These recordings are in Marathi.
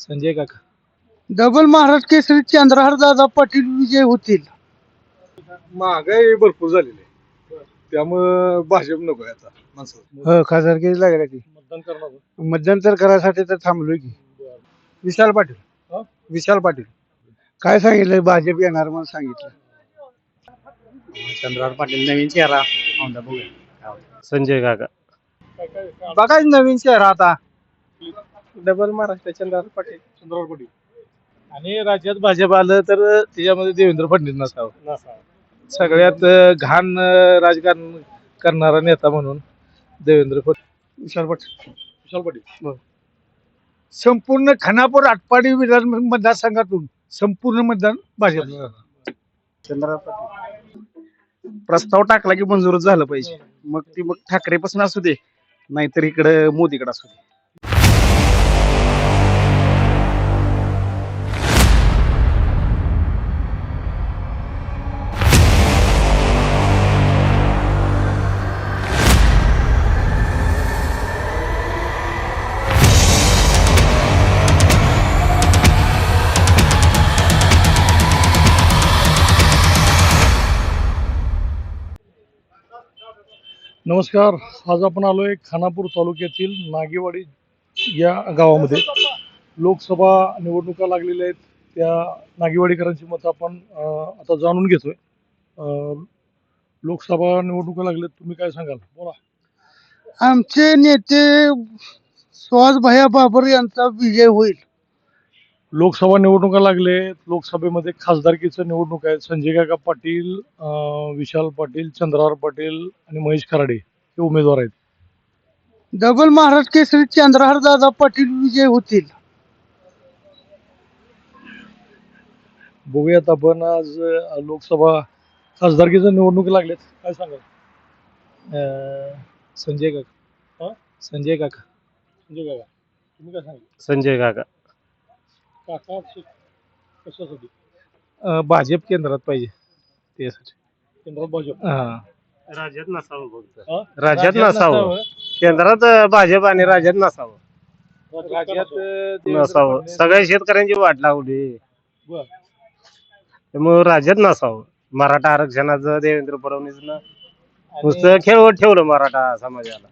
संजय काका. डबल महाराज केसरी चंद्रहार दादा पाटील विजय होतील. महागाई भरपूर झालेली आहे. त्यामुळं भाजप नको आहे आता माणसं हो खासदारकी लागल्या की. मतदान करणार मतदान तर करायसाठी तर थांबलोय की. विशाल पाटील. हा? विशाल पाटील. काय सांगितलं भाजप येणार म्हणून सांगितलं. चंद्रहार पाटील नवीन चेहरा. संजय काका. बघायच नवीन शहर आता. डबल महाराष्ट्र चंद्रहार पाटील. चंद्रबाबू पाटील. आणि राज्यात भाजप आलं तर त्याच्यामध्ये देवेंद्र फडणवीस नसावं. सगळ्यात घाण राजकारण करणारा नेता म्हणून देवेंद्र फडणवीस विशाल पाटील. विशाल पाटील. संपूर्ण खानापूर आटपाडी विधान मतदारसंघातून संपूर्ण मतदान भाजप. पाटील. प्रस्ताव टाकला की मंजूरच झालं पाहिजे. मग ती मग ठाकरे पासून असू दे नाहीतर इकडे मोदीकडे असू दे. नमस्कार. आज आपण आलोय खानापूर तालुक्यातील नागेवाडी या गावामध्ये. लोकसभा निवडणुका लागलेल्या आहेत. त्या नागेवाडीकरांची मतं आपण आता जाणून घेतोय. लोकसभा निवडणुका लागल्यात. तुम्ही काय सांगाल? बोला. आमचे नेते सुहास भैया बाबर यांचा विजय होईल. लोकसभा निवडणुका लागले लोकसभेमध्ये खासदारकीचं निवडणूक आहे संजय काका पाटील विशाल पाटील चंद्रहार पाटील आणि महेश खराडे. हे उमेदवार आहेत. डबल महाराज केसरी चंद्रहार दादा पाटील विजय होतील. बघूयात आपण आज अं, लोकसभा खासदारकीच्या निवडणूक लागल्यात. काय सांगाल? संजय काका. हा? संजय काका. संजय काका. तुम्ही काय सांगाल? संजय काका. काका कशासाठी? अं, भाजप केंद्रात पाहिजे. त्यासाठी. केंद्रात भाजप. हा. राज्यात नसावं फक्त. हा? राज्यात नसावं. केंद्रात भाजप आणि राज्यात नसावं. राज्यात अं, देवेंद्र नसावं. फडणवीस- सगळ्या शेतकऱ्यांची वाट लावली बर. त्यामुळे राज्यात नसावं. मराठा आरक्षणाचं देवेंद्र फडणवीसनं नुसतं खेळवत ठेवलं मराठा समाजाला.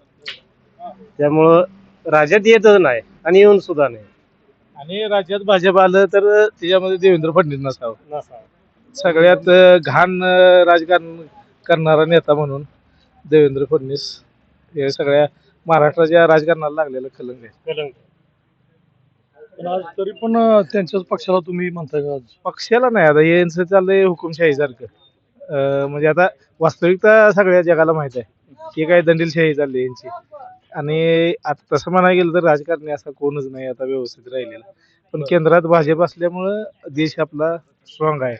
त्यामुळं राज्यात येतच नाही आणि येऊन सुद्धा नाही. आणि राज्यात भाजप आलं तर त्याच्यामध्ये देवेंद्र फडणवीस नसावं. नसावं. सगळ्यात अं, घाण अं, राजकारण करणारा नेता म्हणून देवेंद्र फडणवीस हे सगळ्या महाराष्ट्राच्या राजकारणाला लागलेलं कलंक आहे. कलंक पण आज तरी पण अं, त्यांच्याच पक्षाला तुम्ही म्हणताय का आज? पक्षाला नाही. आता यांचं चाललंय हुकुमशाही सारखं म्हणजे आता वास्तविकता सगळ्या जगाला माहीत आहे. की काय दंडीलशाही चालली यांची. आणि आता तसं म्हणायला गेलं तर राजकारणी असा कोणच नाही आता व्यवस्थित राहिलेला. पण केंद्रात भाजप असल्यामुळं देश आपला स्ट्रॉंग आहे.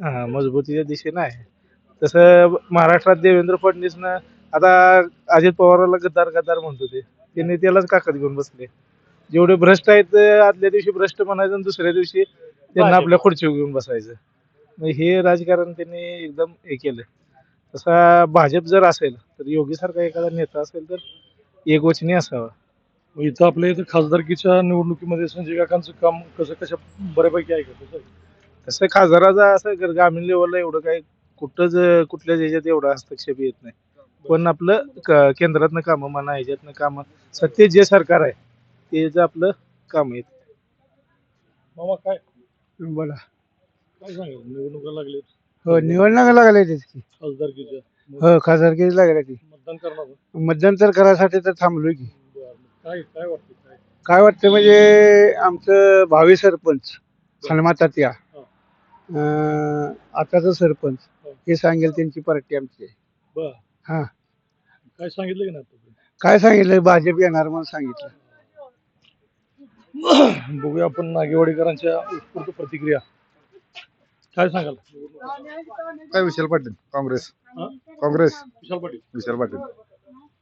हा मजबूतीच्या दिशेनं आहे. तसं महाराष्ट्रात देवेंद्र फडणवीसनं आता अजित पवाराला गद्दार गद्दार म्हणतो ते त्यांनी त्यालाच काकत घेऊन बसले. जेवढे भ्रष्ट आहेत आदल्या दिवशी भ्रष्ट म्हणायचं आणि दुसऱ्या दिवशी त्यांना आपल्या खुर्चीवर घेऊन बसायचं. मग हे राजकारण त्यांनी एकदम हे केलं. तसा भाजप जर असेल तर योगीसारखा एखादा नेता असेल तर एकवचनी असावा. इथं आपल्या इथं खासदारकीच्या निवडणुकीमध्ये संजय काकांचं काम कसं कशा बऱ्यापैकी आहे का? तसं खासदाराचा असं गर- ग्रामीण लेवलला एवढं काय कुठंच कुठल्याच ह्याच्यात एवढा हस्तक्षेप येत नाही. पण आपलं क- केंद्रातनं कामं म्हणा ह्याच्यातनं कामं सत्तेत जे सरकार आहे तेच आपलं काम आहे मामा काय? बोला. काय सांगेल? निवडणुका लागले हो निवडणुका लागल्या खासदारकीच्या हो खासदारकी लागल्या की. मतदान करणार मतदान तर करायसाठी तर थांबलोय की. काय काय वाटतं काय? काय वाटतं म्हणजे आमचं भावी सरपंच हनुमाता त्या अं, आताचं सरपंच. हे सांगेल त्यांची पार्टी आमची. आहे. बर. हा. काय सांगितलं की नाही? काय सांगितलं? भाजप येणार म्हणून सांगितलं. बघूया आपण नागेवाडीकरांच्या उत्स्फूर्त प्रतिक्रिया. काय सांगाल? काय विशाल पाटील? काँग्रेस. हा? काँग्रेस. विशाल पाटील. विशाल पाटील.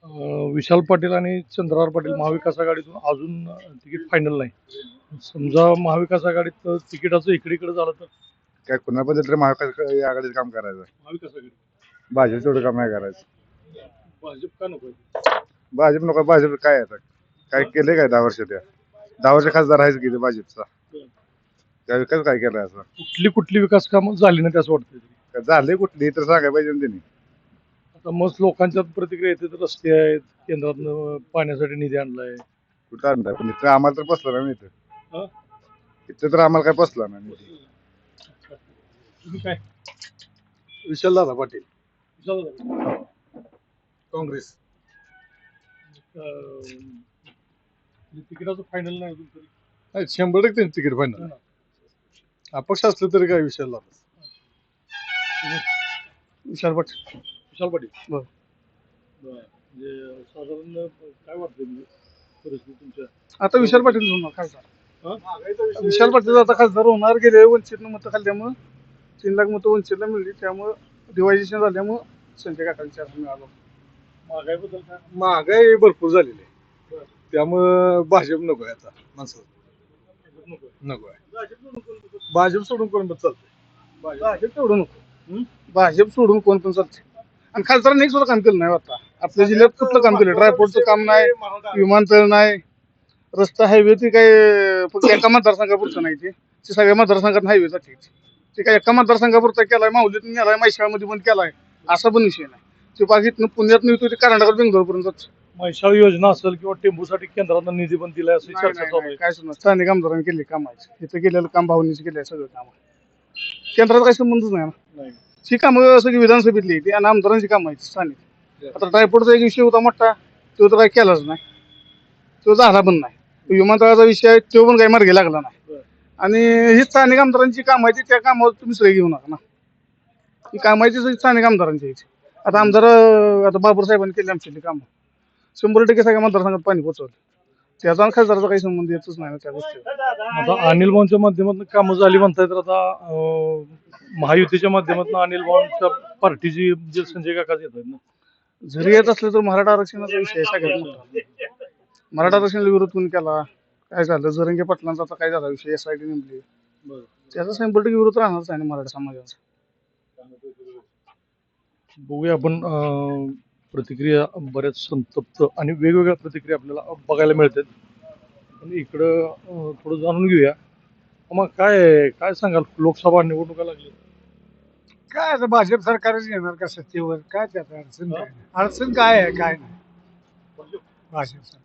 अं, विशाल पाटील आणि चंद्रहार पाटील महाविकास आघाडीतून अजून तिकीट फायनल नाही. समजा महाविकास आघाडीत तिकिटाचं इकडे इकडे झालं तर काय कुणा पद्धती तर महाविकास आघाडीचं काम करायचं. महाविकास आघाडी. भाजप तेवढं काम नाही करायचं. भाजप का नको? भाजप नको भाजप काय आता? काय केले काय दहा वर्ष त्या? दहा वर्ष खासदार आहेच की ते भाजपचा. त्या विकास काय केलाय असं? कुठली कुठली विकास कामं झाली नाही असं वाटतं काय झाले कुठली? तर सांगायला पाहिजे ना त्यांनी. आता मस्त लोकांच्यात प्रतिक्रिया येते तर रस्ते आहेत. केंद्रातनं पाण्यासाठी निधी आणलाय. कुठं आणलाय? पण इथं आम्हाला तर पसला नाही हा? इथं. इथं तर आम्हाला काय पसला नाही तुम्ही काय? विशाल दादा पाटील. विचारलं काँग्रेस. अं, तिकिटाचं फायनल नाही अजून तरी. नाही शंभर टक्के त्यांचं तिकीट फायनल अपक्ष असलं तरी काय विशाल दादा? विशाल पाटील. विशाल पाटील. बरं. बरं. म्हणजे साधारण काय वाटतं म्हणजे परिस्थिती तुमच्या? आता विशाल पाटील होणार खासदार हा? विशाल पाटील आता खासदार होणार गेले वंचितनं मतं खाल्ल्यामुळं. तीन लाख मतं वंचितला मिळली त्यामुळं डिवायजेशन झाल्यामुळं संजय काकांच्या हातात मिळालं. महागाईबद्दल काय? महागाई भरपूर झालेली आहे. बरं. त्यामुळं भाजप नको आहे आता माणसं. नको नको आहे. भाजप सोडून कोण पण चालतंय? भाजप सोडून नको. भाजप सोडून कोण पण चालते आणि खासदारांनी एक सुद्धा काम केलं नाही हो आता. आपल्या जिल्ह्यात कुठलं काम केलं? ड्रायपोर्टचं काम नाही विमानतळ नाही. रस्ता हायवे ते काय फक्त एका मतदारसंघापुरतं नाही ते. ते सगळ्या मतदारसंघात हायवे जाते ते काय एका मतदारसंघापुरता केलाय माहुलीत नेलाय मैशाळमध्ये बंद केलाय. असा पण विषय नाही. ते बाकीतनं पुण्यात येतो ते कर्नाटकात बेंगलोरपर्यंत म्हैसाळ योजना असेल किंवा टेंबूसाठी केंद्रातून निधी पण दिलाय अशी नाही, चर्चा चालू आहे. काय सुद्धा स्थानिक आमदारांनी केले काम. आहे इथं केलेलं काम भावनीचं केलंय सगळं काम. केंद्रात काही संबंधच नाही ना. ही कामं सगळी विधानसभेतली ती आणि आमदारांची कामं आहेत स्थानिक. आता ड्रायपोर्टचा एक विषय होता मोठा. तो तर काही केलाच नाही. तो झाला पण नाही. विमानतळाचा विषय आहे तो पण काही मार्गी लागला नाही. आणि ही स्थानिक आमदारांची कामं आहेत ती त्या कामावर तुम्ही श्रेय घेऊ नका ना. ही कामं आहेत ती सगळी स्थानिक आमदारांची आहेत. आता आमदार आता बाबर साहेबांनी केली आमची कामं. शंभर टक्के सगळ्या मतदारसंघात पाणी पोहोचवलं. त्याचा खासदाराचा काही संबंध येतच नाही त्या गोष्टी आता अनिल भाऊंच्या माध्यमातून कामं झाली म्हणताय तर आता महायुतीच्या माध्यमातून अनिल भाऊंच्या पार्टीची जे संजय काका येत आहेत ना? जरी येत असलं तर मराठा आरक्षणाचा विषय आहे सगळ्यात मोठा. मराठा आरक्षणाला विरोध कोण केला? काय झालं? जरंगे पाटलांचा आता काय झाला विषय? एस आय टी नेमली. त्याचा शंभर टक्के विरोध राहणारच आहे ना मराठा समाजाचा. बघूया आपण अं, प्रतिक्रिया बऱ्याच संतप्त आणि वेगवेगळ्या प्रतिक्रिया आपल्याला बघायला मिळतात. पण इकडं अं, थोडं जाणून घेऊया. मग काय काय सांगाल? लोकसभा निवडणुका लागली. काय आता भाजप सरकारच येणार का सत्तेवर? काय त्यात अडचण काय. अडचण काय आहे? काय नाही. भाजप सरकार.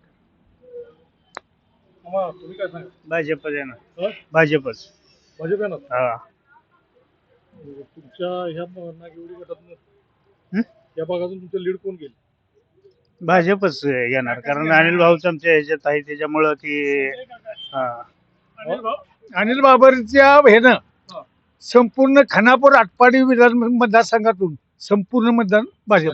तुम्ही काय भाजपच आहे ना हं? भाजपच. भाजप येणार? हा. तुमच्या ह्या नागेवडी हं? गटातून या भागातून तुमचं लीड कोण गेल भाजपच येणार कारण अनिल भाऊच आमच्या ह्याच्यात आहे त्याच्यामुळं की हा. अनिल बाबरच्या ह्यानं संपूर्ण खानापूर आटपाडी विधान मतदारसंघातून संपूर्ण मतदान भाजप.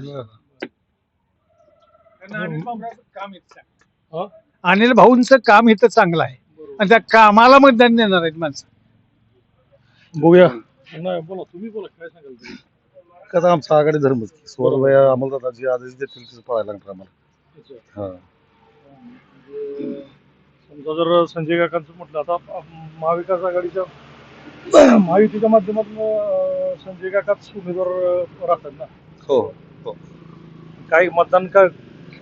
हा? अनिल भाऊंचं काम इथं चांगलं आहे. आणि त्या कामाला मतदान देणार आहेत माणसं. बघूया. नाही बोला तुम्ही बोला काय सांगाल तुम्ही? कसं आमचा आघाडी धर्मच स्वरलय आम्हाला दादा जे आदेश देतील तिथं पळायला लागणार आम्हाला. हा. म्हणजे समजा जर संजय काकांचं म्हटलं आता महाविकास आघाडीच्या महायुतीच्या माध्यमातून संजय काकाच उमेदवार राहतात ना? हो काय मतदान काय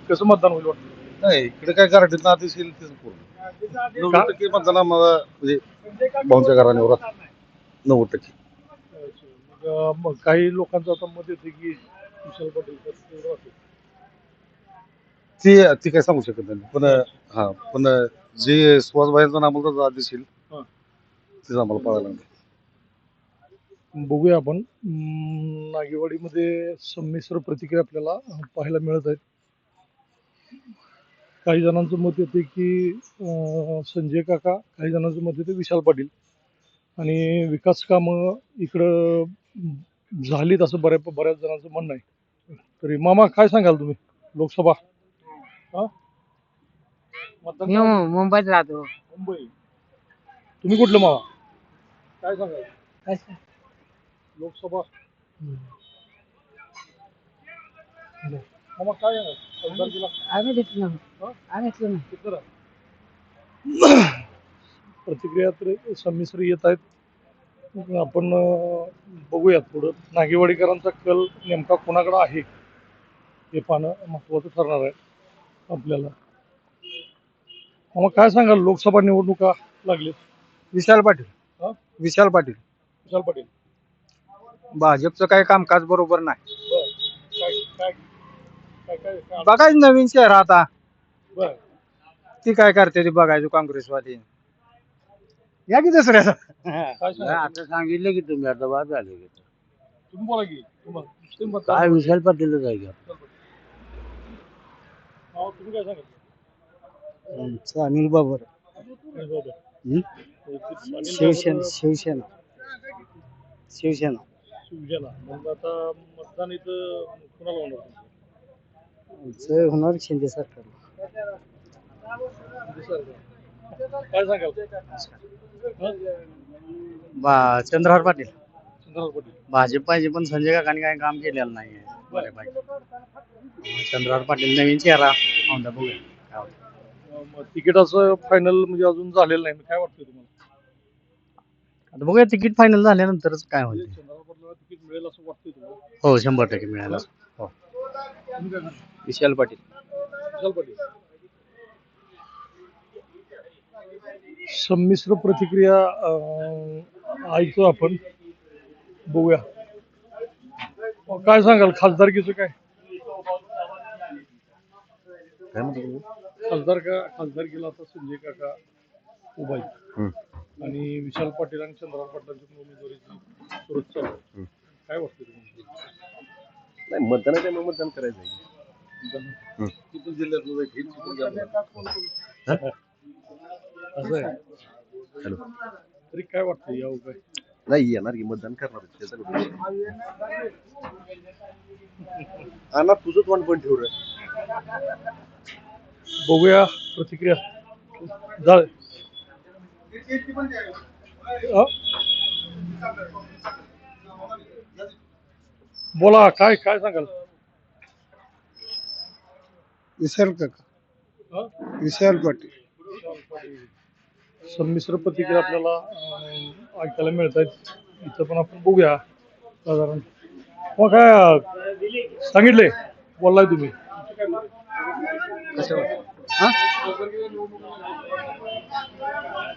कसं मतदान होईल वाटतं? नाही इकडे काय गारठीत आदेश येईल तेच पूर्ण नव्वद टक्के मतदान आम्हाला म्हणजे भाऊंच्या घराण्यावर राहतं. नव्वद टक्के मग, अं, मग काही लोकांचं आता मत येते की विशाल पाटील तर तेवढं असेल. ते ते काय सांगू शकत नाही पण हा पण जे सुहास भाईंचा आम्हाला आदेश येईल हा. तेच आम्हाला पळायला लागणार बघूया आपण अं, नागेवाडीमध्ये संमिश्र प्रतिक्रिया आपल्याला पाहायला मिळत आहेत काही जणांचं मत येते की संजय काका काही जणांचं मत येते विशाल पाटील. आणि विकास कामं इकडं झालीत असं बऱ्या बऱ्याच जणांचं म्हणणं आहे. तरी मामा काय सांगाल तुम्ही? लोकसभा. हा? मतदान मी मु- मुंबईत राहतो. मुंबई. तुम्ही कुठलं मामा? काय सांगाल? लोकसभा. मामा काय सांगाल खासदारकीला आम्ही हा? नाही प्रतिक्रिया तर संमिश्र येत आहेत. आपण अं, बघूया पुढं. नागेवाडीकरांचा कल नेमका कोणाकडे आहे? हे पाहणं महत्वाचं ठरणार आहे आपल्याला. मग काय सांगाल? लोकसभा निवडणुका लागले विशाल पाटील. हा? विशाल पाटील. विशाल पाटील. भाजपचं काही कामकाज बरोबर नाही. काय काय काय काय काय- बघायचं नवीन चेहरा आता. बरं. ती काय करते ती बघायचं काँग्रेसवादी या की दुसऱ्याचा? काय सांगाल? आता सांगितलं की तुम्ही आता बाद झाले की. तुम्ही बोला की तुम्हाला तुम्ही मतदान काय विशाल पाटीलच आहे का नाव तुम्ही काय सांगाल अनिल बाबर. नाही बाबा. अनिल शिवसेना शिवसेना. शिवसेना. शिवसेना. मग आता मतदान इथं कुणाला होणार? तुमचं? आमचं होणार शिंदे सरकार काय सांगाल? हं? बा चंद्रहार पाटील. चंद्रहार पाटील. भाजप पाहिजे पण संजय काकांनी काही काम केलेलं नाही चंद्रहार पाटील नवीन चेहरा. औंधा बघूया काय होतं. अं, मग तिकिटाचं फायनल म्हणजे अजून झालेलं नाही. काय वाटतं तुम्हाला? आता बघूया तिकीट फायनल झाल्यानंतरच काय म्हणजे होईल चंद्रहार पाटलाला तिकीट मिळेल असं वाटतंय तुम्हाला? हो शंभर टक्के मिळालं काय पाटील विशाल पाटील. संमिश्र प्रतिक्रिया ऐकतो आपण. बघूया. काय सांगाल खासदारकीचं काय? खासदार का खासदारकीला आता संजय काका उभा आणि विशाल पाटील आणि चंद्रराव पाटलांची पण उमेदवारीची चालू आहे. काय वाटतं तुम्हाला? नाही मतदान आहे मग मतदान करायचं? चिपळूण जिल्ह्यातलं एक हे चिपळूण जिल्ह्यातलं. असं आहे. हॅलो. तरी काय वाटतं काय नाही येणार की मतदान करणार त्याचा कुठं विषय. अण्णा तुझं तोंड पण ठेव रे बघूया प्रतिक्रिया. अ? बोला काय काय सांगाल? विशाल काका? विशाल पाटील संमिश्र प्रतिक्रिया आपल्याला अं, ऐकायला मिळत आहेत इथं पण आपण बघूया साधारण. मग काय अं, सांगितले बोललाय तुम्ही.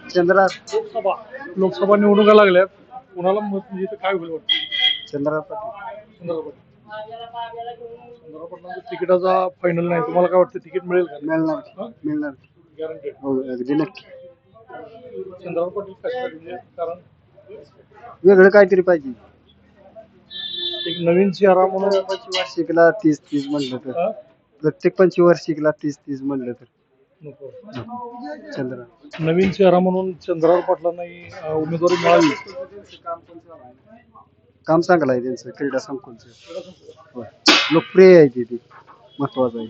चंद्रहार. लोकसभा. लोकसभा निवडणुका लागल्यात. कुणाला मत म्हणजे इथं काय होईल वाटतं? चंद्रहार पाटील. तिकिटाचा फायनल नाही तुम्हाला काय वाटतं तिकीट मिळेल का? मिळणार मिळणार गॅरंटेड हो अगदी नक्की. चंद्रराव पाटील कारण वेगळं काहीतरी पाहिजे. एक नवीन चेहरा म्हणून वार्षिकला तीस तीस म्हणलं तर. हा? प्रत्येक पंचवार्षिकला तीस तीस म्हणलं तर. नको. चंद्र. नवीन चेहरा म्हणून चंद्रराव पाटलांनाही अं, उमेदवारी मिळावी काम चांगलं आहे त्यांचं क्रीडा संकुलचं. होय. लोकप्रिय आहे ते ते. महत्वाचं आहे.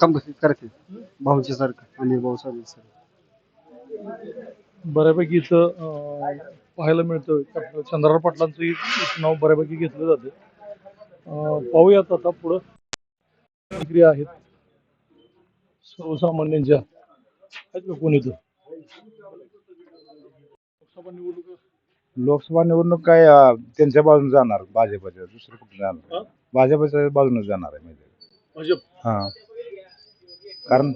काम करते. भाऊच्या सारखं आणि भाऊ साहेब बऱ्यापैकी इथं अं, पाहायला मिळतं का चंद्रराव पाटलांचं इथं नाव बऱ्यापैकी घेतलं जातं. अं, पाहूयात आता पुढं. प्रतिक्रिया आहेत. सर्वसामान्यांच्या आहेत का कोण इथं? लोकसभा निवडणूक लोकसभा निवडणूक काय अं, त्यांच्या बाजूने जाणार भाजपच्या दुसरं कुठं? जाणार? भाजपच्या बाजूने जाणार आहे म्हणजे. भाजप? हा. कारण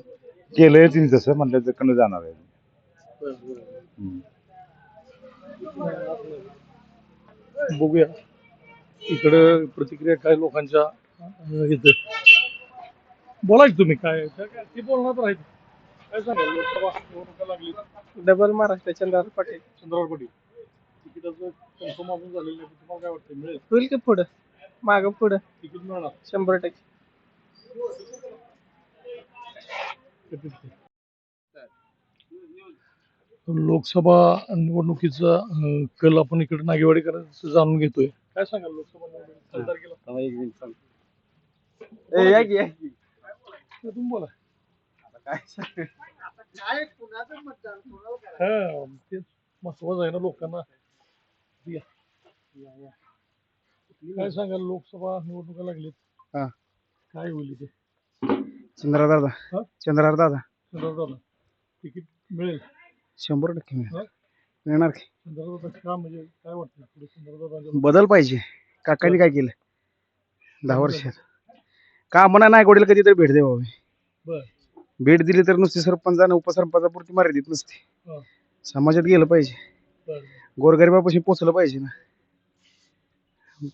केलंय तिने तसं म्हटलं तर कडे जाणार आहे हम्म. बघूया. इकडं प्रतिक्रिया काय लोकांच्या अं, इथं? बोला की तुम्ही काय काय- काय- ते बोलणार तर आहेत. काय सांगाल? लोकसभा निवडणुका लागली डबल महाराष्ट्र चंद्रहार पाटील. चंद्रराव पाटील. तिकिटाचं कन्फर्म अजून झालेलं नाही तुम्हाला काय वाटतं मिळेल? होईल की पुढं? मागं पुढं? तिकीट मिळणार. शंभर टक्के. लोकसभा निवडणुकीचा अं, कल आपण इकडे नागेवाडीकरांचं जाणून घेतोय. काय सांगाल लोकसभा निवडणूक खासदार तुम्ही बोला. हा तेच महत्वाचं आहे ना लोकांना. या. या, या. काय सांगाल लोकसभा निवडणुका लागलीत. हा. काय होईल इथे? चंद्रहार दादा. हा? चंद्रहार दादा. तिकीट मिळेल? शंभर टक्के मिळणार हा? मिळणार की? चंद्रराव का म्हणजे काय वाटतं पुढे बदल पाहिजे. काकांनी काय केलं? दहा वर्षात का म्हणा नाही गोडीला कधीतरी भेट द्यावं? बर. भेट दिली तर नुसती सरपंचाने उपसरपंचापुरती मर्यादित नसते. समाजात गेलं पाहिजे. बरं. गोरगरिबापाशी पोचलं पाहिजे ना.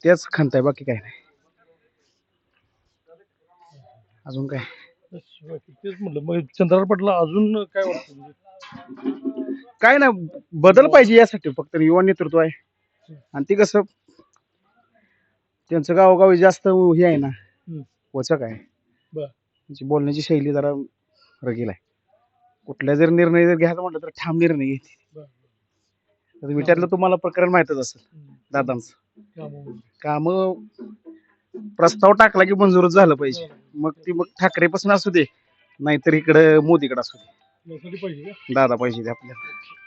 त्याच खंत आहे बाकी काय नाही. अजून काय? तेच म्हटलं मग चंद्रार पाटला अजून काय वाटतं म्हणजे? काय ना बदल पाहिजे यासाठी फक्त युवा नेतृत्व आहे. आणि ते कसं त्यांचं गावोगावी जास्त हे आहे ना हम्म. वचक आहे. बर. त्यांची बोलण्याची शैली जरा रगील आहे. कुठला जर निर्णय जर घ्यायचा म्हटलं तर ठाम निर्णय घेते बर. आता विचारलं तुम्हाला प्रकरण माहितच असेल. दादांचं. कामं. प्रस्ताव टाकला की मंजूरच झालं पाहिजे. मग ती मग ठाकरेपासून असू दे नाहीतर इकडे मोदीकडे असू दे. दादा पाहिजे ते आपल्याला.